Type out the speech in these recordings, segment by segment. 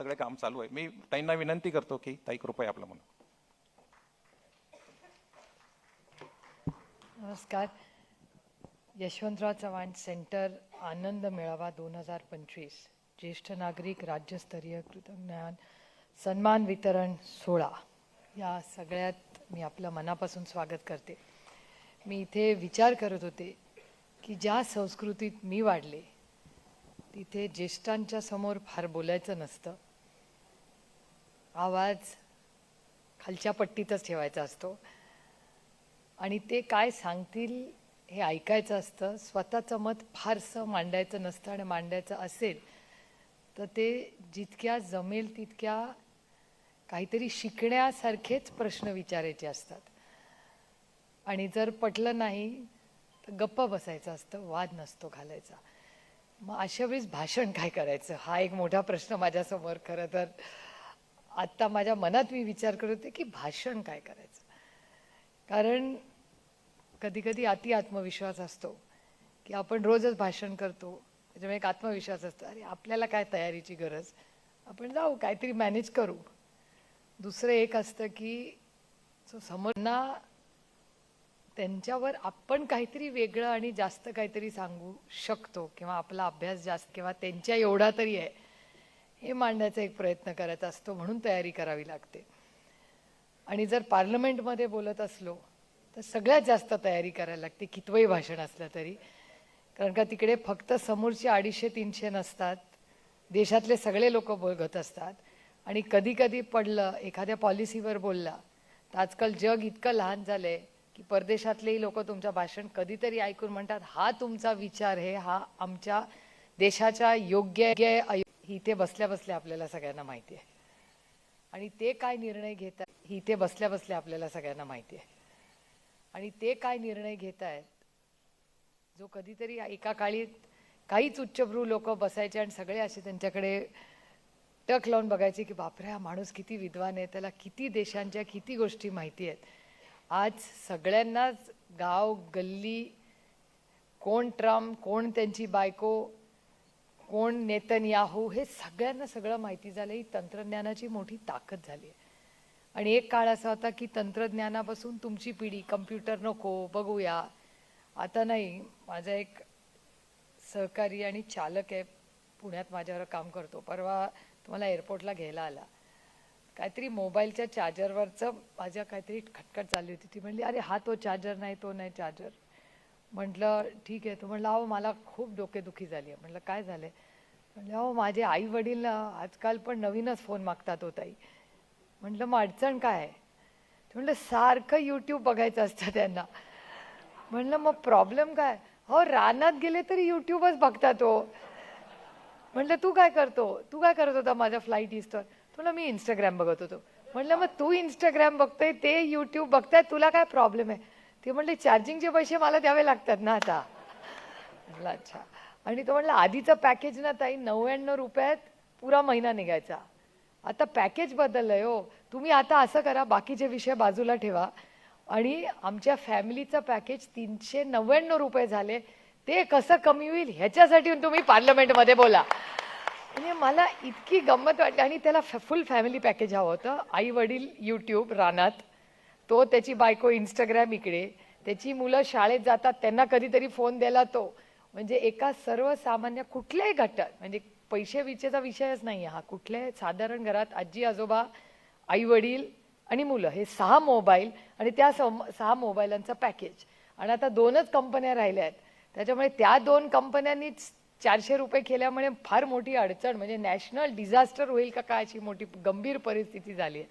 सगळे काम चालू आहे. मी ताईंना विनंती करतो की ताई कृपया आपलं म्हणून. नमस्कार. यशवंतराव चव्हाण सेंटर आनंद मेळावा दोन हजार पंचवीस. ज्येष्ठ नागरिक राज्यस्तरीय कृतज्ञान सन्मान वितरण सोहळा. या सगळ्यात मी आपलं मनापासून स्वागत करते. मी इथे विचार करत होते की ज्या संस्कृतीत मी वाढले तिथे ज्येष्ठांच्या समोर फार बोलायचं नसतं. आवाज खालच्या पट्टीतच ठेवायचा असतो. आणि ते काय सांगतील हे ऐकायचं असतं. स्वतःचं मत फारसं मांडायचं नसतं आणि मांडायचं असेल तर ते जितक्या जमेल तितक्या काहीतरी शिकण्यासारखेच प्रश्न विचारायचे असतात. आणि जर पटलं नाही तर गप्प बसायचं असतं वाद नसतो घालायचा. मग अशा वेळेस भाषण काय करायचं? हा एक मोठा प्रश्न माझ्यासमोर खरं तर. आत्ता माझ्या मनात मी विचार करत होते की भाषण काय करायचं? कारण कधी कधी अति आत्मविश्वास असतो की आपण रोजच भाषण करतो. त्याच्यामुळे एक आत्मविश्वास असतो. अरे आपल्याला काय तयारीची गरज? आपण जाऊ काहीतरी मॅनेज करू. दुसरं एक असतं की जो समोरना त्यांच्यावर आपण काहीतरी वेगळं आणि जास्त काहीतरी सांगू शकतो किंवा आपला अभ्यास जास्त किंवा त्यांच्या एवढा तरी आहे. हे मांडण्याचा एक प्रयत्न करायचा असतो म्हणून तयारी करावी लागते. आणि जर पार्लमेंटमध्ये बोलत असलो तर सगळ्यात जास्त तयारी करायला लागते कितवंही भाषण असलं तरी. कारण का तिकडे फक्त समोरचे अडीचशे तीनशे नसतात. देशातले सगळे लोक बघत असतात. आणि कधी कधी पडलं एखाद्या पॉलिसीवर बोलला तर आजकाल जग इतकं लहान झालंय की परदेशातलेही लोक तुमचं भाषण कधीतरी ऐकून म्हणतात हा तुमचा विचार आहे हा आमच्या देशाच्या योग्य अयो- ही इथे बसल्या बसल्या आपल्याला सगळ्यांना माहिती आहे. आणि ते काय निर्णय घेत ही इथे बसल्या बसल्या आपल्याला सगळ्यांना माहिती आहे. आणि ते काय निर्णय घेत आहेत जो कधीतरी एका काळी काहीच उच्चभ्रू लोक बसायचे आणि सगळे असे त्यांच्याकडे टक लावून बघायचे की बापरे हा माणूस किती विद्वान आहे त्याला किती देशांच्या किती गोष्टी माहिती आहेत. आज सगळ्यांनाच गाव गल्ली कोण ट्रम्प कोण त्यांची बायको कोण नेतन्याहू हे सगळ्यांना सगळं माहिती झालं. ही तंत्रज्ञानाची मोठी ताकद झाली आहे. आणि एक काळ असा होता की तंत्रज्ञानापासून तुमची पिढी कम्प्युटर नको बघूया. आता नाही माझा एक सहकारी आणि चालक आहे पुण्यात माझ्यावर काम करतो. परवा तुम्हाला एअरपोर्टला घ्यायला आला. काहीतरी मोबाईलच्या चार्जरवरचं माझ्या काहीतरी खटखट चालली होती. ती म्हणली अरे हा तो चार्जर नाही तो नाही चार्जर म्हटलं ठीक आहे. तो म्हटलं अहो मला खूप डोकेदुखी झाली आहे. म्हटलं काय झालं आहे म्हटलं अहो माझे आई वडील ना आजकाल पण नवीनच फोन मागतात हो ताई. म्हटलं मग अडचण काय आहे? म्हटलं सारखं यूट्यूब बघायचं असतं त्यांना. म्हणलं मग प्रॉब्लेम काय? हो रानात गेले तरी यूट्यूबच बघतात हो. म्हटलं तू काय करतो? तू काय करत होता माझ्या फ्लाईट इस्टवर तुला मी इंस्टाग्राम बघत होतो. म्हटलं मग तू इंस्टाग्राम बघतोय ते यूट्यूब बघताय तुला काय प्रॉब्लेम आहे? ते म्हणले चार्जिंगचे पैसे मला द्यावे लागतात ना आता. म्हटलं अच्छा. आणि तो म्हणला आधीचं पॅकेज ना ताई नव्याण्णव रुपयात पुरा महिना निघायचा. आता पॅकेज बदललंय हो. तुम्ही आता असं करा बाकीचे विषय बाजूला ठेवा. आणि आमच्या फॅमिलीचं पॅकेज तीनशे नव्याण्णव रुपये झाले. ते कसं कमी होईल ह्याच्यासाठी तुम्ही पार्लमेंटमध्ये बोला. म्हणजे मला इतकी गंमत वाटली आणि त्याला फुल फॅमिली पॅकेज हवं होतं. आई वडील यूट्यूब रानात. तो त्याची बायको इंस्टाग्राम इकडे. त्याची मुलं शाळेत जातात त्यांना कधीतरी फोन द्यायला तो. म्हणजे एका सर्वसामान्य कुठल्याही घटक म्हणजे पैसे विचेचा विषयच नाही हा. कुठल्याही साधारण घरात आजी आजोबा आई वडील आणि मुलं हे सहा मोबाईल आणि त्या सम सहा मोबाईलांचं पॅकेज. आणि आता दोनच कंपन्या राहिल्या आहेत. त्याच्यामुळे त्या दोन कंपन्यांनीच चारशे रुपये केल्यामुळे फार मोठी अडचण म्हणजे नॅशनल डिझास्टर होईल का काय अशी मोठी गंभीर परिस्थिती झाली आहे.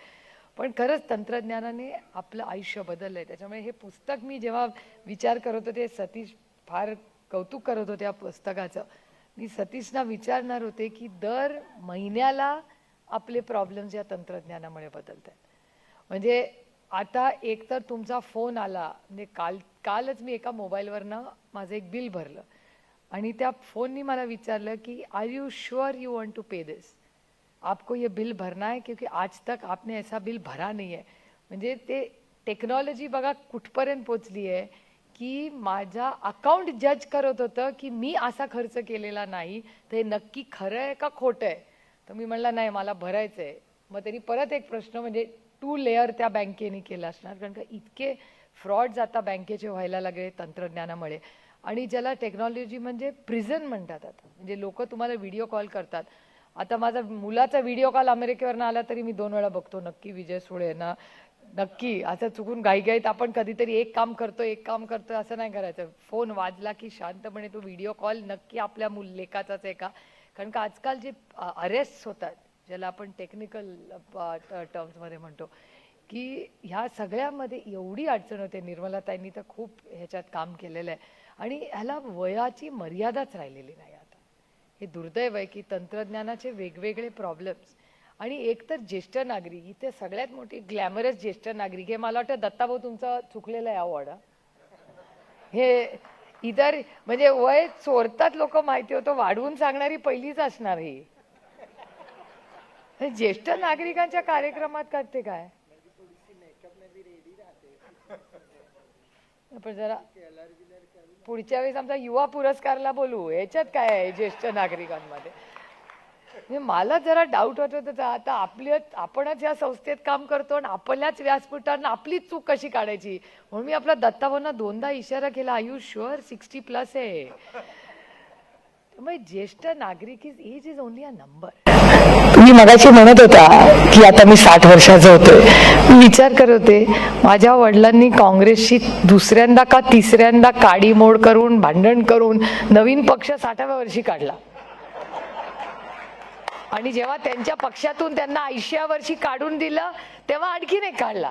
पण खरंच तंत्रज्ञानाने आपलं आयुष्य बदललं आहे त्याच्यामुळे हे पुस्तक मी जेव्हा विचार करत होते सतीश फार कौतुक करत होते या पुस्तकाचं. मी सतीशना विचारणार होते की दर महिन्याला आपले प्रॉब्लेम्स या तंत्रज्ञानामुळे बदलत आहेत म्हणजे आता एक तर तुमचा फोन आला म्हणजे काल कालच मी एका मोबाईलवरनं माझं एक बिल भरलं. आणि त्या फोननी मला विचारलं की are you sure you want to pay this आपको ये बिल भरना आहे क्योंकि आज तक आपने ऐसा बिल भरा नाही आहे म्हणजे ते टेक्नॉलॉजी बघा कुठपर्यंत पोचली आहे की माझा अकाउंट जज करत होतं की मी असा खर्च केलेला नाही तर हे नक्की खरं आहे का खोटं आहे? तर मी म्हणला नाही मला भरायचं आहे. मग तरी परत एक प्रश्न म्हणजे टू लेअर त्या बँकेने केला असणार कारण का इतके फ्रॉड्स आता बँकेचे व्हायला लागले तंत्रज्ञानामुळे. आणि ज्याला टेक्नॉलॉजी म्हणजे प्रिझन म्हणतात आता. म्हणजे लोक तुम्हाला व्हिडिओ कॉल करतात. आता माझा मुलाचा व्हिडिओ कॉल अमेरिकेवरनं आला तरी मी दोन वेळा बघतो. नक्की विजय सुळे ना. नक्की. असं चुकून घाईघाईत आपण कधीतरी एक काम करतो एक काम करतो असं नाही करायचं. फोन वाजला की शांतपणे तो व्हिडिओ कॉल नक्की आपल्या मूल लेखाचाच आहे का? कारण का आजकाल जे अरेस्ट होतात ज्याला आपण टेक्निकल टर्म्समध्ये म्हणतो की ह्या सगळ्यामध्ये एवढी अडचण होते. निर्मलाताईंनी तर खूप ह्याच्यात काम केलेलं आहे. आणि ह्याला वयाची मर्यादाच राहिलेली नाही. हे दुर्दैव आहे की तंत्रज्ञानाचे वेगवेगळे प्रॉब्लेम्स आणि एकतर ज्येष्ठ नागरिक इथे सगळ्यात मोठी ग्लॅमरस ज्येष्ठ नागरिक हे मला वाटतं दत्ताभाऊ तुमचं चुकलेलं आहे अवॉर्ड हे. इतर म्हणजे वय चोरतात लोक माहिती होतं वाढवून सांगणारी पहिलीच असणार ही. हे ज्येष्ठ नागरिकांच्या कार्यक्रमात करते काय? आपण जरा पुढच्या वेळेस आमचा युवा पुरस्कारला बोलू. याच्यात काय आहे ज्येष्ठ नागरिकांमध्ये? म्हणजे मला जरा डाऊट होत होता. आता आपली आपणच या संस्थेत काम करतो आणि आपल्याच व्यासपीठांना आपलीच चूक कशी काढायची? म्हणून मी आपला दत्ताभाऊंना दोनदा इशारा केला. आयु शुअर सिक्स्टी प्लस आहे? त्यामुळे ज्येष्ठ नागरिक is age is only a number मी मगाशी म्हणत होता की आता मी साठ वर्षाचा होतोय मी विचार करत होते. माझ्या वडिलांनी काँग्रेसशी दुसऱ्यांदा का तिसऱ्यांदा काडीमोड करून भांडण करून नवीन पक्ष साठाव्या वर्षी काढला. आणि जेव्हा त्यांच्या पक्षातून त्यांना ऐंशीव्या वर्षी काढून दिलं तेव्हा आणखीन एक काढला.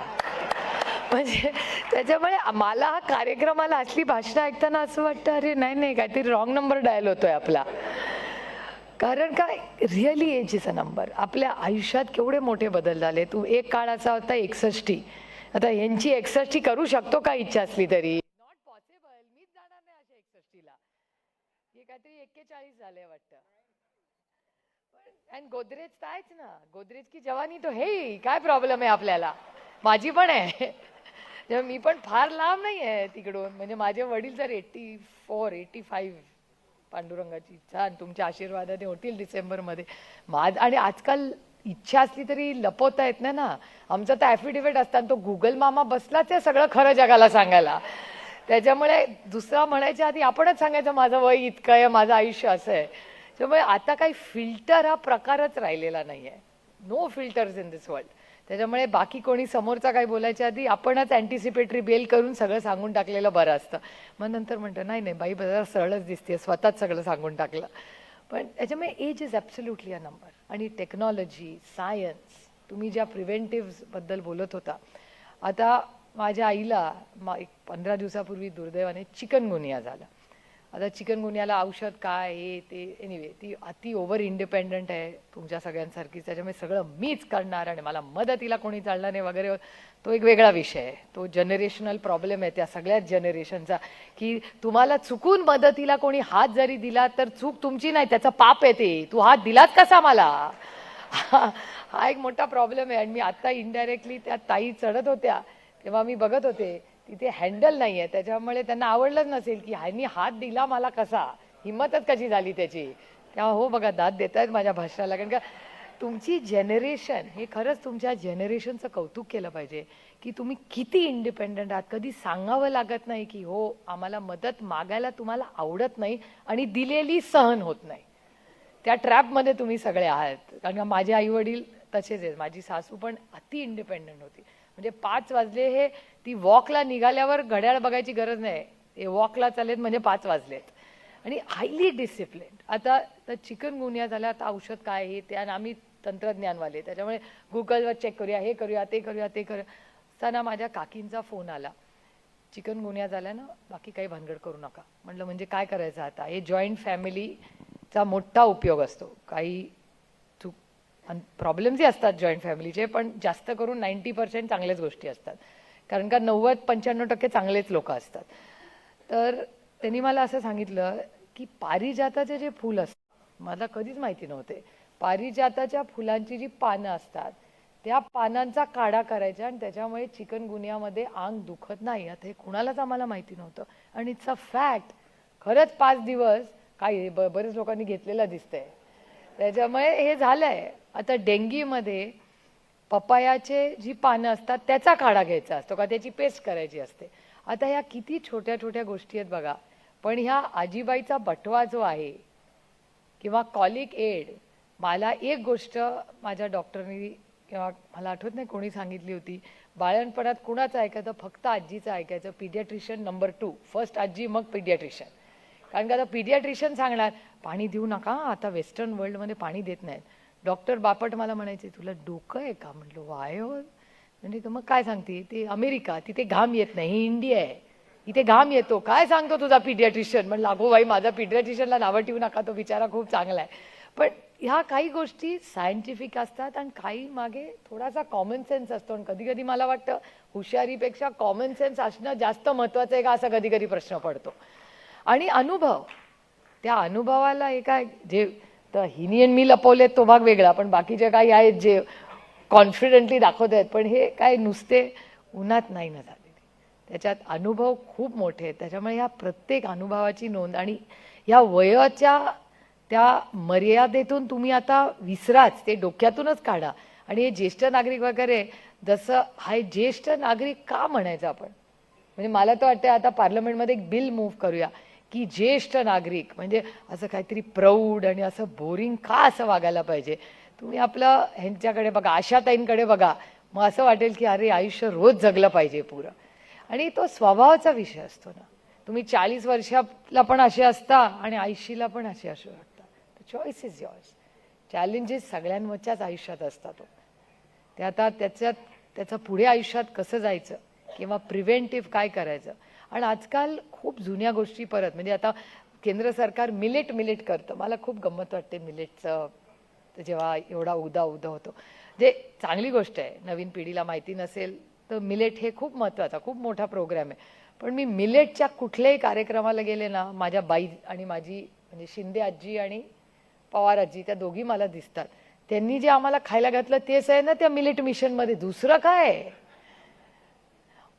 म्हणजे त्याच्यामुळे मला हा कार्यक्रमाला असली भाषणं ऐकताना असं वाटतं अरे नाही नाही काहीतरी रॉंग नंबर डायल होतोय आपला. कारण काय? Really age is a number आपल्या आयुष्यात केवढे मोठे बदल झाले. तू एक काळ असा होता एकसष्टी. आता यांची एकसष्टी करू शकतो का इच्छा असली तरी? नॉट पॉसिबल मीच जाणार नाही अशा एकसष्टीला. हे काहीतरी एक्केचाळीस झाले वाटतं. अँड गोदरेज तर आहेच ना. गोदरेज की जवानी तो हे काय प्रॉब्लेम आहे आपल्याला? माझी पण आहे. मी पण फार लांब नाही आहे तिकडून. म्हणजे माझे वडील जर एट्टी फोर एटी फाईव्ह पांडुरंगाची छान तुमच्या आशीर्वादाने होतील डिसेंबरमध्ये. माझ आणि आजकाल इच्छा असली तरी लपवता येत नाही ना. आमचा तर ॲफिडेव्हिट असताना तो गुगल मामा बसलाच आहे सगळं खरं जगाला सांगायला. त्याच्यामुळे दुसरा म्हणायच्या आधी आपणच सांगायचं माझं वय इतकं आहे माझं आयुष्य असं आहे. त्यामुळे आता काही फिल्टर हा प्रकारच राहिलेला नाही आहे no filters in this world त्याच्यामुळे बाकी कोणी समोरचा काही बोलायच्या आधी आपणच अँटिसिपेटरी बेल करून सगळं सांगून टाकलेलं बरं असतं. मग नंतर म्हणतं नाही नाही बाई जरा सरळच दिसते स्वतःच सगळं सांगून टाकलं. पण त्याच्यामुळे age is absolutely a number आणि टेक्नॉलॉजी सायन्स तुम्ही ज्या प्रिव्हेंटिव्हबद्दल बोलत होता आता माझ्या आईला मा एक पंधरा दिवसापूर्वी दुर्दैवाने चिकनगुनिया झाला. आता चिकनगुन्याला औषध काय हे ते एनिवे ती अति ओव्हर इंडिपेंडंट आहे तुमच्या सगळ्यांसारखी त्याच्यामुळे सगळं मीच करणार आणि मला मदतीला कोणी चालणार नाही वगैरे. तो एक वेगळा विषय आहे. तो जनरेशनल प्रॉब्लेम आहे त्या सगळ्याच जनरेशनचा की तुम्हाला चुकून मदतीला कोणी हात जरी दिला तर चूक तुमची नाही त्याचा पाप आहे ते. तू हात दिलात कसा मला? हा एक मोठा प्रॉब्लेम आहे. आणि मी आत्ता इनडायरेक्टली त्या ताई चढत होत्या. तेव्हा मी बघत होते. तिथे हँडल नाही आहे त्याच्यामुळे त्यांना आवडलंच नसेल की ह्यांनी हात दिला मला कसा? हिंमतच कशी झाली त्याची? तेव्हा हो बघा दाद देत आहेत माझ्या भाषणाला. कारण का तुमची जनरेशन हे खरंच तुमच्या जनरेशनचं कौतुक केलं पाहिजे की तुम्ही किती इंडिपेंडंट आहात. कधी सांगावं लागत नाही की हो आम्हाला मदत मागायला तुम्हाला आवडत नाही आणि दिलेली सहन होत नाही. त्या ट्रॅपमध्ये तुम्ही सगळे आहात. कारण का माझे आई वडील तसेच आहेत. माझी सासू पण अति इंडिपेंडंट होती. म्हणजे पाच वाजले हे ती वॉकला निघाल्यावर घड्याळ बघायची गरज नाही. ते वॉकला चालेत म्हणजे पाच वाजलेत. आणि हायली डिसिप्लिन. आता तर चिकन गुन्ह्या झाल्या आता औषध काय आहे ते आणि आम्ही तंत्रज्ञानवाले. त्याच्यामुळे गुगलवर चेक करूया हे करूया ते करूया ते करूया. असताना माझ्या काकींचा फोन आला. चिकन गुन्ह्या झाल्या ना बाकी काही भानगड करू नका. म्हटलं म्हणजे काय करायचं आता? हे जॉईंट फॅमिलीचा मोठा उपयोग असतो. काही चूक प्रॉब्लेम्सही असतात जॉईंट फॅमिलीचे पण जास्त करून नाईंटी पर्सेंट चांगल्याच गोष्टी असतात. कारण का नव्वद पंच्याण्णव टक्के चांगलेच लोक असतात. तर त्यांनी मला असं सांगितलं की पारिजाताचे जे फूल असतं मला कधीच माहिती नव्हते. पारिजाताच्या फुलांची जी पानं असतात त्या पानांचा काढा करायचा आणि त्याच्यामुळे चिकन गुन्ह्यामध्ये अंग दुखत नाही. आता हे कुणालाच आम्हाला माहिती नव्हतं. आणि इट्स अ फॅक्ट खरंच पाच दिवस काय ब बरेच लोकांनी घेतलेलं दिसतंय. त्याच्यामुळे हे झालंय. आता डेंगीमध्ये पपायाचे जी पानं असतात त्याचा काढा घ्यायचा असतो का? त्याची पेस्ट करायची असते. आता ह्या किती छोट्या छोट्या गोष्टी आहेत बघा. पण ह्या आजीबाईचा बटवा जो आहे किंवा कॉलिक एड मला एक गोष्ट माझ्या डॉक्टरनी किंवा मला आठवत नाही कोणी सांगितली होती. बाळणपणात कुणाचं ऐकायचं? फक्त आजीचं ऐकायचं. पिडियाट्रिशियन नंबर टू फर्स्ट आजी मग पिडियाट्रिशियन कारण का आता पिडियाट्रिशियन सांगणार पाणी देऊ नका आता वेस्टर्न वर्ल्डमध्ये पाणी देत नाहीत. डॉक्टर बापट मला म्हणायचे तुला डोकं आहे का? म्हटलं वाय हो. म्हणजे तर मग काय सांगते? ते अमेरिका तिथे घाम येत नाही ही इंडिया आहे. इथे घाम येतो. काय सांगतो तुझा पिडियाट्रिशियन? म्हणलं अगो बाई माझा पिडियाट्रिशियनला नावं ठेवू नका तो बिचारा खूप चांगला आहे. पण ह्या काही गोष्टी सायंटिफिक असतात आणि काही मागे थोडासा कॉमन सेन्स असतो. आणि कधी कधी मला वाटतं हुशारीपेक्षा कॉमन सेन्स असणं जास्त महत्त्वाचं आहे का असा कधी कधी प्रश्न पडतो. आणि अनुभव त्या अनुभवाला एका जे तर हिनी आणि मी लपवलेत तो भाग वेगळा पण बाकीचे काही आहेत जे कॉन्फिडेंटली दाखवत आहेत. पण हे काय नुसते उन्हात नाही ना झालेले. त्याच्यात अनुभव खूप मोठे आहेत. त्याच्यामुळे ह्या प्रत्येक अनुभवाची नोंद आणि ह्या वयाच्या त्या मर्यादेतून तुम्ही आता विसराच ते डोक्यातूनच काढा. आणि हे ज्येष्ठ नागरिक वगैरे जसं हा ज्येष्ठ नागरिक का म्हणायचं आपण? म्हणजे मला तर वाटतं आता पार्लमेंटमध्ये एक बिल मूव्ह करूया. की ज्येष्ठ नागरिक म्हणजे असं काहीतरी प्रौढ आणि असं बोरिंग का असं वागायला पाहिजे? तुम्ही आपलं ह्यांच्याकडे बघा आशाताईंकडे बघा. मग असं वाटेल की अरे आयुष्य रोज जगलं पाहिजे पुरं. आणि तो स्वभावाचा विषय असतो ना. तुम्ही चाळीस वर्षाला पण असे असता आणि ऐंशीला पण असे असू शकता. चॉईस इज युअर्स चॅलेंजेस सगळ्यांवरच्याच आयुष्यात असतात हो. ते आता त्याच्यात त्याचं पुढे आयुष्यात कसं जायचं? किंवा प्रिव्हेंटिव्ह काय करायचं? आणि आजकाल खूप जुन्या गोष्टी परत म्हणजे आता केंद्र सरकार मिलेट मिलेट करतं. मला खूप गंमत वाटते मिलेटचं जेव्हा एवढा उदा उदा होतो. जे चांगली गोष्ट आहे नवीन पिढीला माहिती नसेल तर मिलेट हे खूप महत्त्वाचा खूप मोठा प्रोग्राम आहे. पण मी मिलेटच्या कुठल्याही कार्यक्रमाला गेले ना माझ्या बाई आणि माझी म्हणजे शिंदे आजी आणि पवार आजी त्या दोघी मला दिसतात. त्यांनी जे आम्हाला खायला घातलं तेच आहे ना त्या मिलेट मिशनमध्ये. दुसरं काय आहे?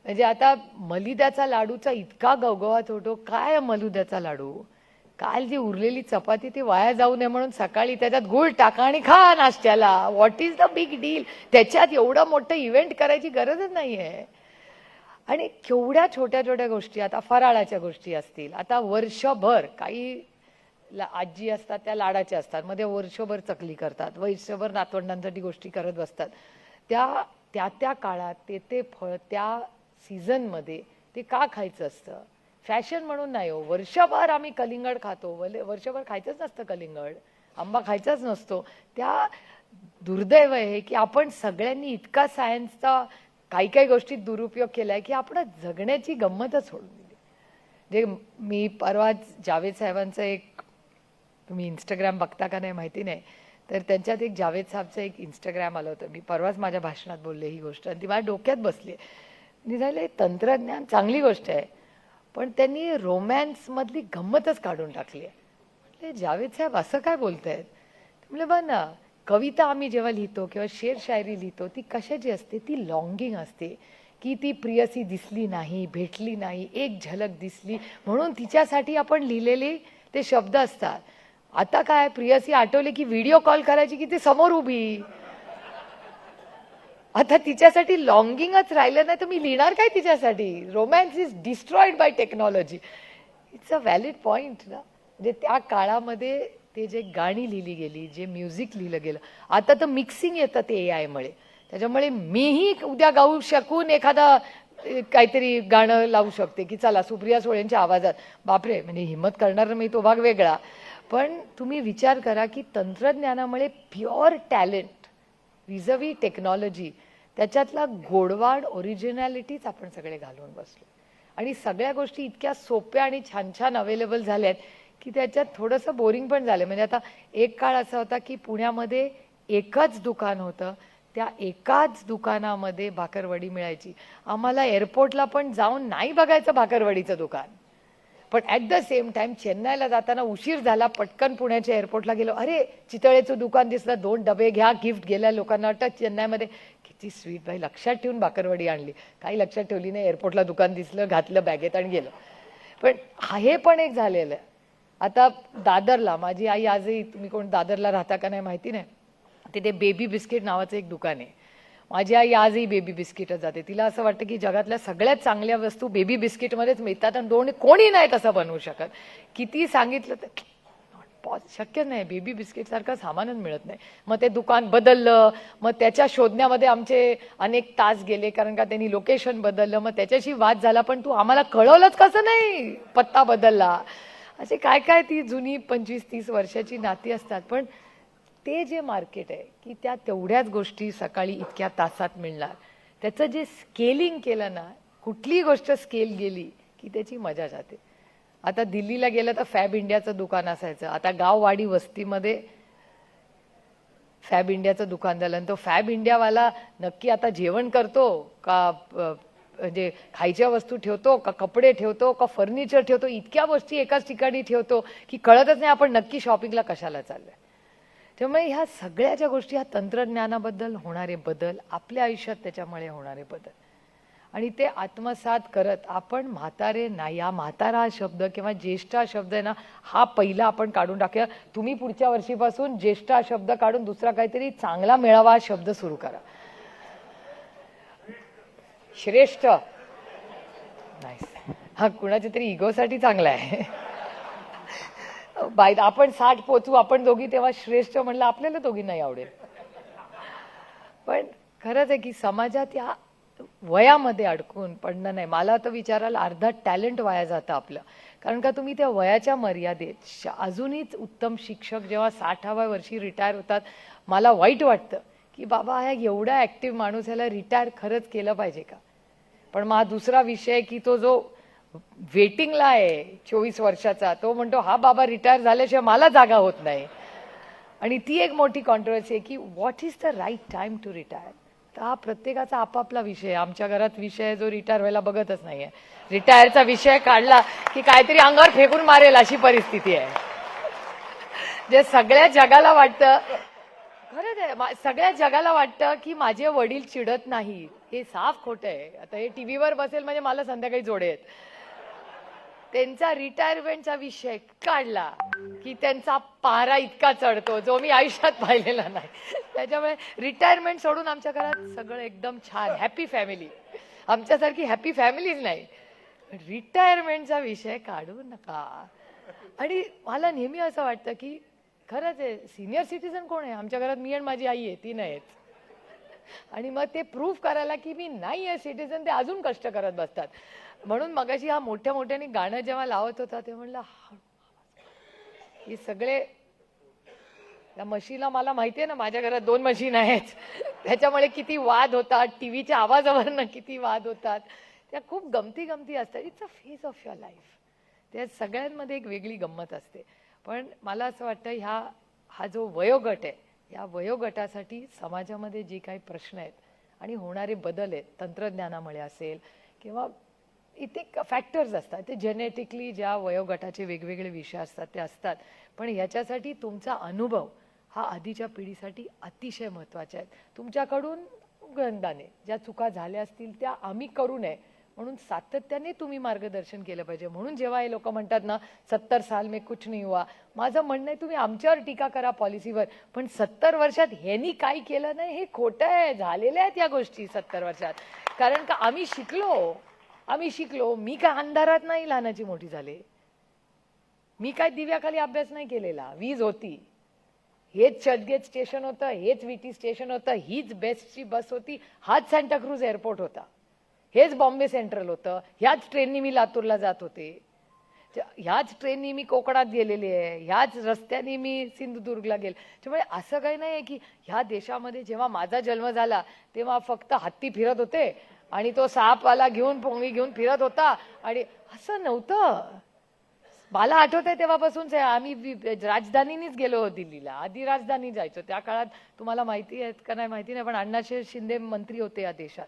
म्हणजे आता मलिद्याचा लाडूचा इतका गवगवात होतो. काय मलुद्याचा मलिद्याचा लाडू? काल जी उरलेली चपाती ती वाया जाऊ नये म्हणून सकाळी त्याच्यात गुळ टाका आणि खा नाश्त्याला. What is the big deal त्याच्यात एवढं मोठं इव्हेंट करायची गरजच नाही आहे आणि केवढ्या छोट्या छोट्या गोष्टी आता फराळाच्या गोष्टी असतील. आता वर्षभर काही ला- आजी असतात त्या लाडाच्या असतात. मध्ये वर्षभर चकली करतात. वर्षभर नातवंडांसाठी गोष्टी करत बसतात. त्या त्या त्या काळात ते ते फळ त्या सीझनमध्ये ते का खायचं असतं? फॅशन म्हणून नाही हो. वर्षभर आम्ही कलिंगड खातो. वले- वर्षभर खायचंच नसतं कलिंगड. आंबा खायचाच नसतो. त्या दुर्दैव आहे की आपण सगळ्यांनी इतका सायन्सचा काही काही गोष्टीत दुरुपयोग केलाय की आपण जगण्याची गंमतच सोडून दिली. जे मी परवा जावेद साहेबांचं एक तुम्ही इंस्टाग्राम बघता का नाही माहिती नाही तर त्यांच्यात एक जावेद साहेबचं एक इंस्टाग्राम आलं होतं. मी परवाच माझ्या भाषणात बोलले ही गोष्ट. आणि ती माझ्या डोक्यात बसली आहे. निघाले तंत्रज्ञान चांगली गोष्ट आहे. पण त्यांनी रोमॅन्समधली गंमतच काढून टाकली आहे. म्हटले जावेद साहेब असं काय बोलत आहेत म्हणजे बघ ना कविता आम्ही जेव्हा लिहितो किंवा शेर शायरी लिहितो ती कशाची असते? ती लॉंगिंग असते. की ती प्रियसी दिसली नाही भेटली नाही एक झलक दिसली. म्हणून तिच्यासाठी आपण लिहिलेले ते शब्द असतात. आता काय प्रियसी आठवले की व्हिडिओ कॉल करायची की ती समोर उभी? आता तिच्यासाठी लॉंगिंगच राहिलं नाही तर मी लिहिणार काय तिच्यासाठी? Romance is destroyed by technology it's a valid point ना? म्हणजे त्या काळामध्ये ते जे गाणी लिहिली गेली जे म्युझिक लिहिलं गेलं आता तर मिक्सिंग येतं ते ए आयमुळे त्याच्यामुळे मीही उद्या गाऊ शकून एखादा काहीतरी गाणं लावू शकते की चला सुप्रिया सुळेंच्या आवाजात. बापरे म्हणजे हिंमत करणार मी तो भाग वेगळा. पण तुम्ही विचार करा की तंत्रज्ञानामुळे प्युअर टॅलेंट विजवी टेक्नॉलॉजी त्याच्यातला गोडवाड ओरिजिनॅलिटीच आपण सगळे घालून बसलो. आणि सगळ्या गोष्टी इतक्या सोप्या आणि छान छान अवेलेबल झाल्या आहेत की त्याच्यात थोडंसं बोरिंग पण झालं म्हणजे आता एक काळ असा होता की पुण्यामध्ये एकच दुकान होतं. त्या एकाच दुकानामध्ये भाकरवडी मिळायची. आम्हाला एअरपोर्टला पण जाऊन नाही बघायचं भाकरवडीचं दुकान. पण ॲट द सेम टाइम चेन्नईला जाताना उशीर झाला पटकन पुण्याच्या एअरपोर्टला गेलो. अरे चितळेचं दुकान दिसलं दोन डबे घ्या गिफ्ट गेल्या लोकांना. वाटतं चेन्नईमध्ये किती स्वीट बाई लक्षात ठेवून बाकरवडी आणली. काही लक्षात ठेवली नाही एअरपोर्टला दुकान दिसलं घातलं बॅगेत आणि गेलं. पण हा- हे पण एक झालेलं आहे. आता दादरला माझी आई आजही तुम्ही कोण दादरला राहता का नाही माहिती नाही. तिथे बेबी बिस्किट नावाचं एक दुकान आहे. माझी आई आजही बेबी बिस्किटच जाते. तिला असं वाटतं की जगातल्या सगळ्यात चांगल्या वस्तू बेबी बिस्किटमध्येच मिळतात आणि दोन कोणी नाही तसं बनवू शकत. किती सांगितलं तर शक्य नाही. बेबी बिस्किट सारखं सामानच मिळत नाही. मग ते दुकान बदललं. मग त्याच्या शोधण्यामध्ये आमचे अनेक तास गेले कारण का त्यांनी लोकेशन बदललं. मग त्याच्याशी वाद झाला. पण तू आम्हाला कळवलंच कसं नाही? पत्ता बदलला. असे काय काय ती जुनी पंचवीस तीस वर्षाची नाती असतात. पण ते जे मार्केट आहे की त्या तेवढ्याच गोष्टी सकाळी इतक्या तासात मिळणार. त्याचं जे स्केलिंग केलं ना कुठली गोष्ट स्केल गेली की त्याची मजा जाते. आता दिल्लीला गेलं तर फॅब इंडियाचं दुकान असायचं. आता गाववाडी वस्तीमध्ये फॅब इंडियाचं दुकान झालं आणि तो फॅब इंडियावाला नक्की आता जेवण करतो का म्हणजे खायच्या वस्तू ठेवतो का कपडे ठेवतो का फर्निचर ठेवतो इतक्या गोष्टी एकाच ठिकाणी ठेवतो की कळतच नाही आपण नक्की शॉपिंगला कशाला चाललंय. त्यामुळे ह्या सगळ्या ज्या गोष्टी ह्या तंत्रज्ञानाबद्दल होणारे बदल आपल्या आयुष्यात त्याच्यामुळे होणारे बदल. आणि ते आत्मसात करत आपण म्हातारे ना या म्हातारा हा शब्द किंवा ज्येष्ठ हा शब्द आहे ना हा पहिला आपण काढून टाकूया. तुम्ही पुढच्या वर्षीपासून ज्येष्ठ हा शब्द काढून दुसरा काहीतरी चांगला मिळावा हा शब्द सुरू करा. श्रेष्ठ. नाही हा कुणाच्या तरी इगोसाठी चांगला आहे. बाय आपण साठ पोचू आपण दोघी तेव्हा श्रेष्ठ म्हणलं आपल्याला दोघी नाही आवडेल. पण खरंच आहे की समाजात या वयामध्ये अडकून पडणं नाही. मला तर विचारायला अर्धा टॅलेंट वाया जातं आपलं. कारण का तुम्ही त्या वयाच्या मर्यादेत श- उत्तम शिक्षक जेव्हा साठाव्या वर्षी रिटायर होतात मला वाईट वाटतं की बाबा हा एवढा ॲक्टिव्ह माणूस ह्याला रिटायर खरंच केलं पाहिजे का? पण मग हा दुसरा विषय की तो जो वेटिंगला आहे चोवीस वर्षाचा. तो म्हणतो हा बाबा रिटायर झाल्याशिवाय मला जागा होत नाही. आणि ती एक मोठी कॉन्ट्रोवर्सी आहे की what is the right time to retire तर हा प्रत्येकाचा आपापला विषय आमच्या घरात विषय आहे जो रिटायर व्हायला बघतच नाहीये. रिटायरचा विषय काढला की काहीतरी अंगावर फेकून मारेल अशी परिस्थिती आहे. जे सगळ्या जगाला वाटतं खरंच आहे सगळ्या जगाला वाटतं की माझे वडील चिडत नाही हे साफ खोटं आहे. आता हे टीव्हीवर बसेल म्हणजे मला संध्याकाळी जोडेत त्यांचा रिटायरमेंटचा विषय काढला की त्यांचा पारा इतका चढतो जो मी आयुष्यात पाहिलेला नाही. त्याच्यामुळे रिटायरमेंट सोडून आमच्या घरात सगळं एकदम छान हॅपी फॅमिली आमच्यासारखी हॅपी फॅमिलीच नाही. रिटायरमेंटचा विषय काढू नका. आणि मला नेहमी असं वाटतं की खरंच आहे सिनियर सिटीजन कोण आहे? आमच्या घरात मी आणि माझी आई आहे ती नाहीच आणि मग ते प्रूफ करायला की मी नाही आहे सिटीजन ते अजून कष्ट करत बसतात. म्हणून मगाशी हा मोठ्या मोठ्याने गाणं जेव्हा लावत होता ते म्हणलं "हा, हे सगळे त्या मशीला मला माहिती आहे ना माझ्या घरात दोन मशीन आहेत. त्याच्यामुळे किती वाद होतात टीव्हीच्या आवाजावरनं किती वाद होतात. त्या खूप गमती गमती असतात. It's a phase of your life त्या सगळ्यांमध्ये एक वेगळी गंमत असते. पण मला असं वाटतं ह्या हा जो वयोगट आहे या वयोगटासाठी समाजामध्ये जे काही प्रश्न आहेत आणि होणारे बदल आहेत तंत्रज्ञानामुळे असेल किंवा इथे फॅक्टर्स असतात. ते जेनेटिकली ज्या वयोगटाचे वेगवेगळे विषय असतात ते असतात. पण ह्याच्यासाठी तुमचा अनुभव हा आधीच्या पिढीसाठी अतिशय महत्त्वाचा आहे. तुमच्याकडून गंदाने ज्या चुका झाल्या असतील त्या आम्ही करू नये. म्हणून सातत्याने तुम्ही मार्गदर्शन केलं पाहिजे. म्हणून जेव्हा हे लोक म्हणतात ना सत्तर साल में कुछ नाही हुआ. माझं म्हणणं आहे तुम्ही आमच्यावर टीका करा पॉलिसीवर. पण सत्तर वर्षात ह्यांनी काय केलं नाही हे खोटं आहे. झालेल्या आहेत या गोष्टी सत्तर वर्षात. कारण का आम्ही शिकलो. आम्ही शिकलो. मी काय अंधारात नाही लहानाची मोठी झाले. मी काय दिव्याखाली अभ्यास नाही केलेला. वीज होती. हेच चर्चगेट स्टेशन होतं हेच विटी स्टेशन होतं हीच बेस्टची बस होती. हाच सँटाक्रूज एअरपोर्ट होता. हेच बॉम्बे सेंट्रल होतं. ह्याच ट्रेननी मी लातूरला जात होते. ह्याच ट्रेननी मी कोकणात गेलेले आहे. ह्याच रस्त्याने मी सिंधुदुर्गला गेले. त्यामुळे असं काही नाही आहे की ह्या देशामध्ये जेव्हा माझा जन्म झाला तेव्हा फक्त हत्ती फिरत होते आणि तो सापवाला घेऊन पोंगी घेऊन फिरत होता आणि असं नव्हतं. मला आठवत आहे तेव्हापासून आम्ही राजधानीनीच गेलो हो दिल्लीला. आधी राजधानी जायचो. त्या काळात तुम्हाला माहिती आहे का नाही माहिती नाही पण अण्णाशे शिंदे मंत्री होते या देशात.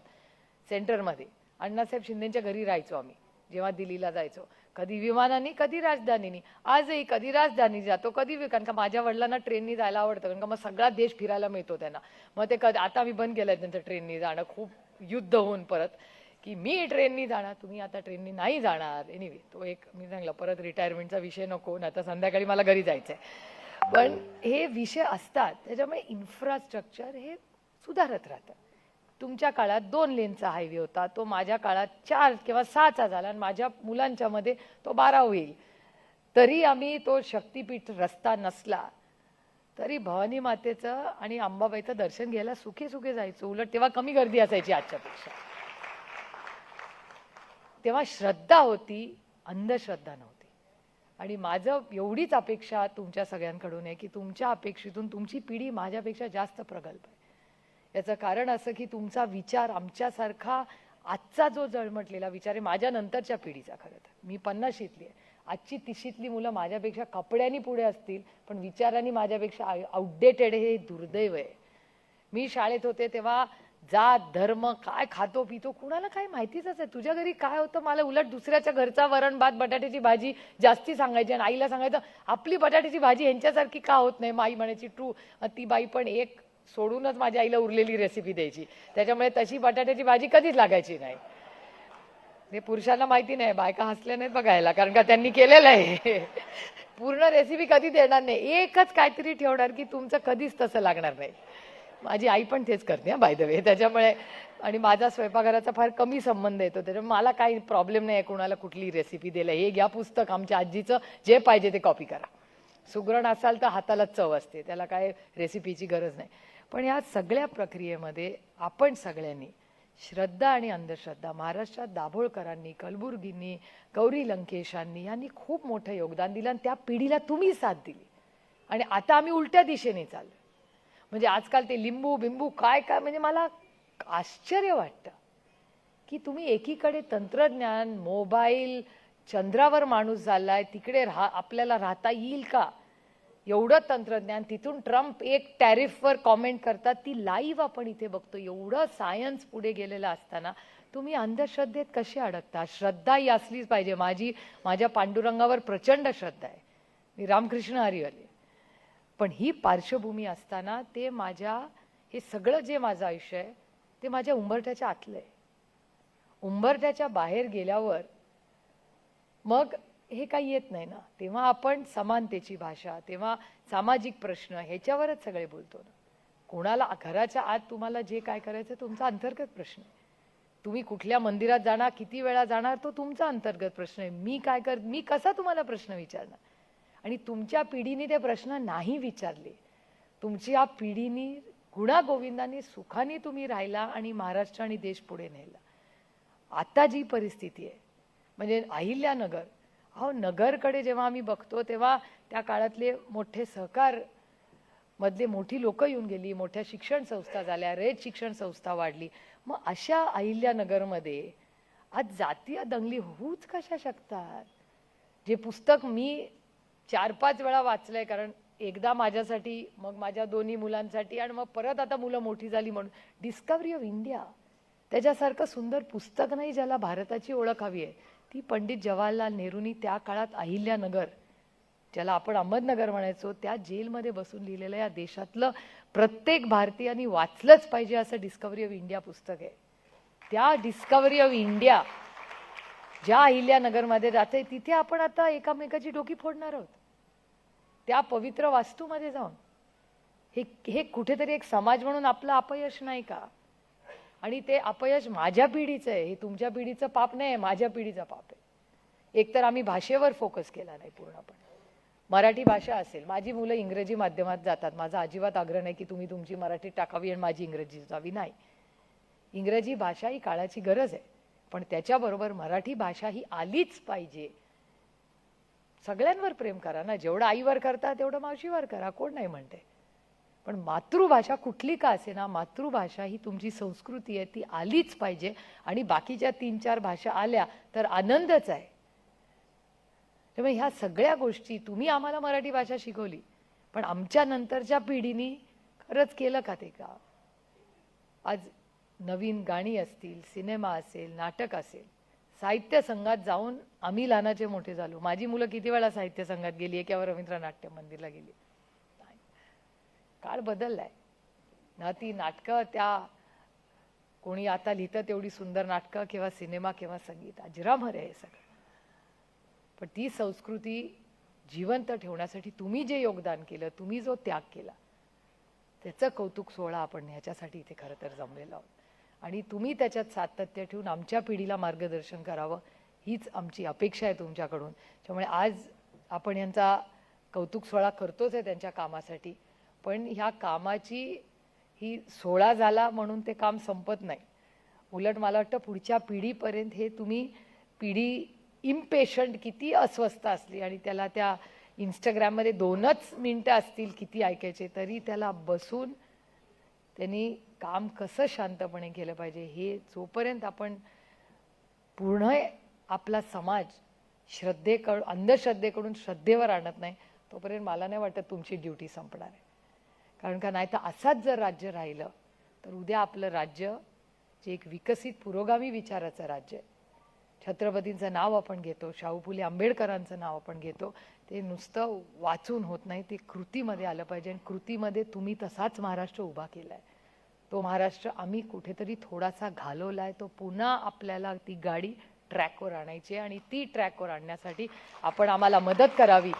सेंटरमध्ये. अण्णासाहेब शिंदेच्या घरी राहायचो आम्ही जेव्हा दिल्लीला जायचो. कधी विमानाने कधी राजधानीने. आजही कधी राजधानी जातो कधी वि- कारण का माझ्या वडिलांना ट्रेननी जायला आवडतं कारण का मग सगळा देश फिरायला मिळतो त्यांना. मग ते कधी आता मी बंद केलं त्यांचं ट्रेननी जाणं खूप युद्ध होऊन परत. की मी ट्रेननी जाणार तुम्ही आता ट्रेननी नाही जाणार. एनिवे तो एक मी सांगला परत रिटायरमेंटचा विषय नको ना आता संध्याकाळी मला घरी जायचंय. पण हे विषय असतात त्याच्यामुळे इन्फ्रास्ट्रक्चर हे सुधारत राहतं. तुमच्या काळात दोन लेनचा हायवे होता. तो माझ्या काळात चार किंवा सहाचा झाला आणि माझ्या मुलांच्या मध्ये तो बारा होईल. तरी आम्ही तो शक्तीपीठ रस्ता नसला. तरी भवानी मातेचं आणि अंबाबाईचं दर्शन घ्यायला सुखे सुखे जायचो. उलट तेव्हा कमी गर्दी असायची आजच्यापेक्षा. तेव्हा श्रद्धा होती अंधश्रद्धा नव्हती. आणि माझं एवढीच अपेक्षा तुमच्या सगळ्यांकडून आहे की तुमच्या अपेक्षेतून तुमची पिढी माझ्यापेक्षा जास्त प्रगल्भ आहे. याचं कारण असं की तुमचा विचार आमच्यासारखा आजचा जो जळमटलेला विचार आहे माझ्या नंतरच्या पिढीचा खरं तर. मी पन्नाशीतली आहे. आजची तिशीतली मुलं माझ्यापेक्षा कपड्यांनी पुढे असतील पण विचारांनी माझ्यापेक्षा आउटडेटेड हे दुर्दैव आहे. मी शाळेत होते तेव्हा जात धर्म काय खातो पितो कुणाला काय माहितीच आहे तुझ्या घरी काय होतं मला उलट दुसऱ्याच्या घरचा वरण भात बटाट्याची भाजी जास्ती सांगायची आणि आईला सांगायचं आपली बटाट्याची भाजी यांच्यासारखी का होत नाही? माई म्हणायची ट्रू. ती बाई पण एक सोडूनच माझ्या आईला उरलेली रेसिपी द्यायची. त्याच्यामुळे तशी बटाट्याची भाजी कधीच लागायची नाही. ते पुरुषांना माहिती नाही बायका हसल्या नाहीत बघायला कारण का त्यांनी केलेलं आहे. पूर्ण रेसिपी कधी देणार नाही. एकच काहीतरी ठेवणार की तुमचं कधीच तसं लागणार नाही. माझी आई पण तेच करते बाय द वे त्याच्यामुळे आणि माझा स्वयंपाकघराचा फार कमी संबंध येतो. त्याच्यामुळे मला काही प्रॉब्लेम नाही आहे कुणाला कुठली रेसिपी द्यायला. हे घ्या पुस्तक आमच्या आजीचं जे पाहिजे ते कॉपी करा. सुगरण असाल तर हाताला चव असते. त्याला काय रेसिपीची गरज नाही. पण या सगळ्या प्रक्रियेमध्ये आपण सगळ्यांनी श्रद्धा आणि अंधश्रद्धा महाराष्ट्रात दाभोळकरांनी कलबुर्गींनी गौरी लंकेशांनी यांनी खूप मोठं योगदान दिलं आणि त्या पिढीला तुम्ही साथ दिली. आणि आता आम्ही उलट्या दिशेने चाललो म्हणजे आजकाल ते लिंबू बिंबू काय काय म्हणजे मला आश्चर्य वाटतं की तुम्ही एकीकडे तंत्रज्ञान मोबाईल चंद्रावर माणूस झाला आहे तिकडे राहा आपल्याला राहता येईल का? एवढं तंत्रज्ञान तिथून ट्रम्प एक टॅरिफवर कॉमेंट करतात ती लाईव्ह आपण इथे बघतो. एवढं सायन्स पुढे गेलेलं असताना तुम्ही अंधश्रद्धेत कसे अडकता? श्रद्धा ही असलीच पाहिजे. माझी माझ्या पांडुरंगावर प्रचंड श्रद्धा आहे. मी रामकृष्ण हरिवाली. पण ही पार्श्वभूमी असताना ते माझ्या हे सगळं जे माझं आयुष्य आहे ते माझ्या उंबरठ्याच्या आतलं आहे. उंबरठ्याच्या बाहेर गेल्यावर मग हे काही येत नाही ना. तेव्हा आपण समानतेची भाषा तेव्हा सामाजिक प्रश्न ह्याच्यावरच सगळे बोलतो ना. कोणाला घराच्या आत तुम्हाला जे काय करायचं तुमचा अंतर्गत प्रश्न आहे. तुम्ही कुठल्या मंदिरात जाणार किती वेळा जाणार तो तुमचा अंतर्गत प्रश्न आहे. मी काय कर मी कसा तुम्हाला प्रश्न विचारणार? आणि तुमच्या पिढीने ते प्रश्न नाही विचारले. तुमच्या पिढीने गुणागोविंदाने सुखाने तुम्ही राहिला आणि महाराष्ट्र आणि देश पुढे नेला. आता जी परिस्थिती आहे म्हणजे अहिल्यानगर अहो नगरकडे जेव्हा आम्ही बघतो तेव्हा त्या काळातले मोठे सहकार मधले मोठी लोक येऊन गेली मोठ्या शिक्षण संस्था झाल्या रेत शिक्षण संस्था वाढली. मग अशा अहिल्यानगरमध्ये आज जातीय दंगली होऊच कशा शकतात? जे पुस्तक मी चार पाच वेळा वाचलंय कारण एकदा माझ्यासाठी मग माझ्या दोन्ही मुलांसाठी आणि मग परत आता मुलं मोठी झाली म्हणून. डिस्कवरी ऑफ इंडिया त्याच्यासारखं सुंदर पुस्तक नाही ज्याला भारताची ओळख हवी आहे. ती पंडित जवाहरलाल नेहरूंनी त्या काळात अहिल्यानगर ज्याला आपण अहमदनगर म्हणायचो त्या जेलमध्ये बसून लिहिलेलं या देशातलं प्रत्येक भारतीयांनी वाचलंच पाहिजे असं डिस्कवरी ऑफ इंडिया पुस्तक आहे. त्या डिस्कवरी ऑफ इंडिया ज्या अहिल्यानगरमध्ये जाते तिथे आपण आता एकामेकाची डोकी फोडणार आहोत. त्या पवित्र वास्तूमध्ये जाऊन. हे हे कुठेतरी एक समाज म्हणून आपलं अपयश नाही का? आणि ते अपयश माझ्या पिढीचं आहे हे तुमच्या पिढीचं पाप नाही आहे माझ्या पिढीचं पाप आहे. एकतर आम्ही भाषेवर फोकस केला नाही पूर्णपणे. मराठी भाषा असेल माझी मुलं इंग्रजी माध्यमात जातात माझा अजिबात आग्रह नाही की तुम्ही तुमची मराठी टाकावी आणि माझी इंग्रजी जावी नाही. इंग्रजी भाषा ही काळाची गरज आहे पण त्याच्याबरोबर मराठी भाषा ही आलीच पाहिजे. सगळ्यांवर प्रेम करा ना जेवढं आईवर करता तेवढं मावशीवर करा कोण नाही म्हणते पण मातृभाषा कुठली का असे ना मातृभाषा ही तुमची संस्कृती आहे ती आलीच पाहिजे. आणि बाकीच्या तीन चार भाषा आल्या तर आनंदच आहे. त्यामुळे ह्या सगळ्या गोष्टी तुम्ही आम्हाला मराठी भाषा शिकवली पण आमच्या नंतरच्या पिढीनी खरंच केलं का ते का आज नवीन गाणी असतील सिनेमा असेल नाटक असेल साहित्य संघात जाऊन आम्ही लहानाचे मोठे झालो. माझी मुलं किती वेळा साहित्य संघात गेली आहे किंवा रवींद्र नाट्य मंदिरला गेली काळ बदललाय. ना ती नाटकं त्या कोणी आता लिहितं तेवढी सुंदर नाटकं किंवा सिनेमा किंवा संगीत अजरामर आहे हे सगळं. पण ती संस्कृती जिवंत ठेवण्यासाठी तुम्ही जे योगदान केलं तुम्ही जो त्याग केला त्याचं कौतुक सोहळा आपण ह्याच्यासाठी इथे खरं तर जमलेलो आहोत. आणि तुम्ही त्याच्यात सातत्य ठेवून आमच्या पिढीला मार्गदर्शन करावं हीच आमची अपेक्षा आहे तुमच्याकडून. त्यामुळे आज आपण यांचा कौतुक सोहळा करतोच आहे त्यांच्या कामासाठी. पण ह्या कामाची ही सोळा झाला म्हणून ते काम संपत नाही. उलट मला वाटतं पुढच्या पिढीपर्यंत हे तुम्ही पिढी इम्पेशंट किती अस्वस्थ असली आणि त्याला त्या इंस्टाग्राममध्ये दोनच मिनटं असतील किती ऐकायचे तरी त्याला बसून त्यांनी काम कसं शांतपणे केलं पाहिजे हे जोपर्यंत आपण पूर्ण आपला समाज श्रद्धेकडून अंधश्रद्धेकडून श्रद्धेवर आणत नाही तोपर्यंत मला नाही वाटत तुमची ड्युटी संपणार आहे. कारण का नाही तर असाच जर राज्य राहिलं तर उद्या आपलं राज्य जे एक विकसित पुरोगामी विचाराचं राज्य आहे. छत्रपतींचं नाव आपण घेतो शाहू फुले आंबेडकरांचं नाव आपण घेतो ते नुसतं वाचून होत नाही ते कृतीमध्ये आलं पाहिजे आणि कृतीमध्ये तुम्ही तसाच महाराष्ट्र उभा केला आहे तो महाराष्ट्र आम्ही कुठेतरी थोडासा घालवला आहे तो पुन्हा आपल्याला ती गाडी ट्रॅकवर आणायची आहे आणि ती ट्रॅकवर आणण्यासाठी आपण आम्हाला मदत करावी.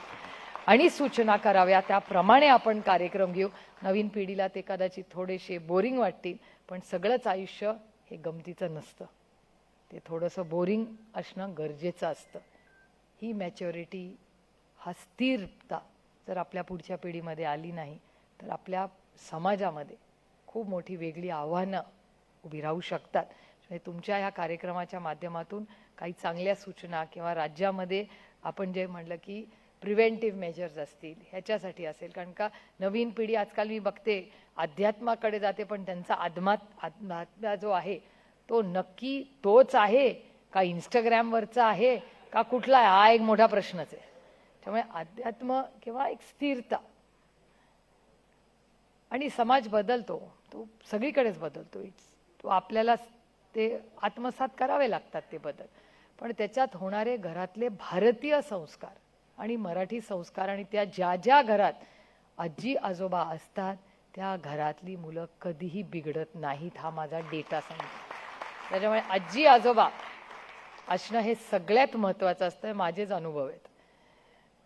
आणि सूचना कराव्या. त्याप्रमाणे आपण कार्यक्रम घेऊ. नवीन पिढीला ते कदाचित थोडेसे बोरिंग वाटतील पण सगळंच आयुष्य हे गमतीचं नसतं. ते थोडंसं बोरिंग असणं गरजेचं असतं. ही मॅच्युरिटी हा स्थिरता जर आपल्या पुढच्या पिढीमध्ये आली नाही तर आपल्या समाजामध्ये खूप मोठी वेगळी आव्हानं उभी राहू शकतात. म्हणजे तुमच्या ह्या कार्यक्रमाच्या माध्यमातून काही चांगल्या सूचना किंवा राज्यामध्ये आपण जे म्हणलं की प्रिव्हेंटिव्ह मेजर्स असतील ह्याच्यासाठी असेल. कारण का नवीन पिढी आजकाल मी बघते अध्यात्माकडे जाते पण त्यांचा आत्मात आत्मा जो आहे तो नक्की तोच आहे का इंस्टाग्रामवरचा आहे का कुठला आहे? हा एक मोठा प्रश्नच आहे. त्यामुळे अध्यात्म किंवा एक स्थिरता. आणि समाज बदलतो तो सगळीकडेच बदलतो. इट्स तो आपल्याला ते आत्मसात करावे लागतात ते बदल. पण त्याच्यात होणारे घरातले भारतीय संस्कार आणि मराठी संस्कार आणि त्या ज्या ज्या घरात आजी आजोबा असतात त्या घरातली मुलं कधीही बिघडत नाहीत हा माझा डेटा सांगतो. त्याच्यामुळे आजी आजोबा असणं हे सगळ्यात महत्त्वाचं असतं माझेच अनुभव आहेत.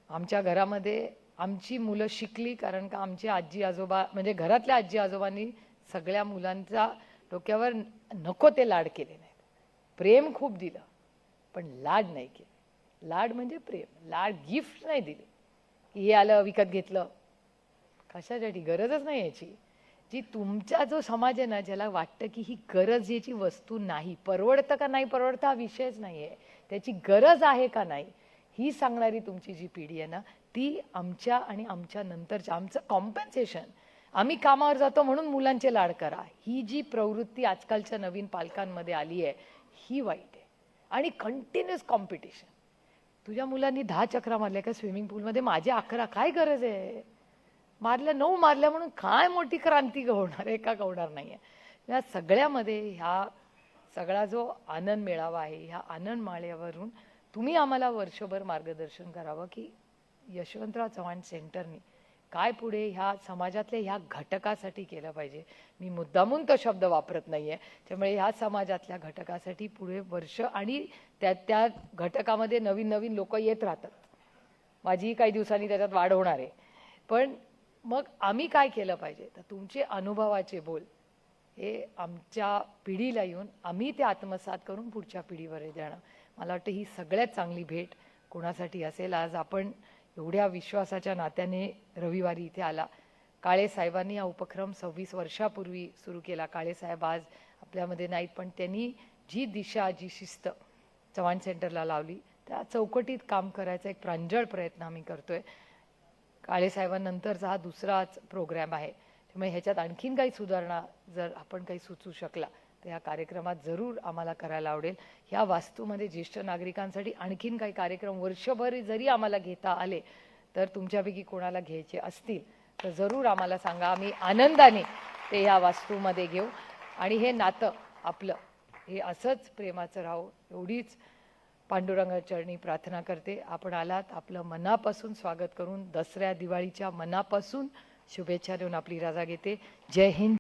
आमच्या घरामध्ये आमची मुलं शिकली कारण का आमची आजी आजोबा म्हणजे घरातल्या आजी आजोबांनी सगळ्या मुलांचा डोक्यावर नको ते लाड केले नाहीत. प्रेम खूप दिलं पण लाड नाही केलं. लाड म्हणजे प्रेम. लाड गिफ्ट नाही दिली. की हे आलं विकत घेतलं. कशासाठी? गरजच नाही याची. जी तुमचा जो समाज आहे ना ज्याला वाटतं की ही गरज याची वस्तू नाही परवडतं का नाही परवडतं हा विषयच नाही आहे त्याची गरज आहे का नाही ही सांगणारी तुमची जी पिढी आहे ना ती आमच्या आणि आमच्या नंतरच्या आमचं कॉम्पन्सेशन आम्ही कामावर जातो म्हणून मुलांचे लाड करा. ही जी प्रवृत्ती आजकालच्या नवीन पालकांमध्ये आली आहे ही वाईट आहे. आणि कंटिन्युअस कॉम्पिटिशन तुझ्या मुलांनी दहा चक्रा मारल्या का स्विमिंग पूलमध्ये? माझे अकरा. काय गरज आहे? मारल्या नऊ मारल्या म्हणून काय मोठी क्रांती होणार आहे का होणार नाही आहे या सगळ्यामध्ये ह्या सगळा जो आनंद मेळावा आहे ह्या आनंद माळ्यावरून तुम्ही आम्हाला वर्षभर मार्गदर्शन करावं की यशवंतराव चव्हाण सेंटरनी काय पुढे ह्या समाजातल्या ह्या घटकासाठी केलं पाहिजे? मी मुद्दामून तो शब्द वापरत नाही आहे त्यामुळे ह्या समाजातल्या घटकासाठी पुढे वर्ष आणि त्या त्या घटकामध्ये नवीन नवीन लोक येत राहतात. माझीही काही दिवसांनी त्याच्यात वाढ होणार आहे. पण मग आम्ही काय केलं पाहिजे? तर तुमचे अनुभवाचे बोल हे आमच्या पिढीला येऊन आम्ही ते आत्मसात करून पुढच्या पिढीवर देणं मला वाटतं ही सगळ्यात चांगली भेट कोणासाठी असेल? आज आपण एवढ्या विश्वासाच्या नात्याने रविवारी इथे आला. काळे साहेबांनी हा उपक्रम सव्वीस वर्षापूर्वी सुरू केला. काळे साहेब आज आपल्यामध्ये नाहीत पण त्यांनी जी दिशा जी शिस्त चव्हाण सेंटरला लावली त्या चौकटीत काम करायचा एक प्रांजळ प्रयत्न आम्ही करतोय. काळे साहेबांनंतरचा हा दुसराच प्रोग्रॅम आहे. त्यामुळे ह्याच्यात आणखीन काही सुधारणा जर आपण काही सुचू शकला. तर या कार्यक्रमात जरूर आम्हाला करायला आवडेल. ह्या वास्तूमध्ये ज्येष्ठ नागरिकांसाठी आणखीन काही कार्यक्रम वर्षभर जरी आम्हाला घेता आले तर तुमच्यापैकी कोणाला घ्यायचे असतील तर जरूर आम्हाला सांगा. आम्ही आनंदाने ते ह्या वास्तूमध्ये घेऊ. आणि हे नातं आपलं हे असंच प्रेमाचं राहो एवढीच पांडुरंगाचरणी प्रार्थना करते. आपण आलात आपलं मनापासून स्वागत करून दसऱ्या दिवाळीच्या मनापासून शुभेच्छा देऊन आपली रजा घेते. जय हिंद.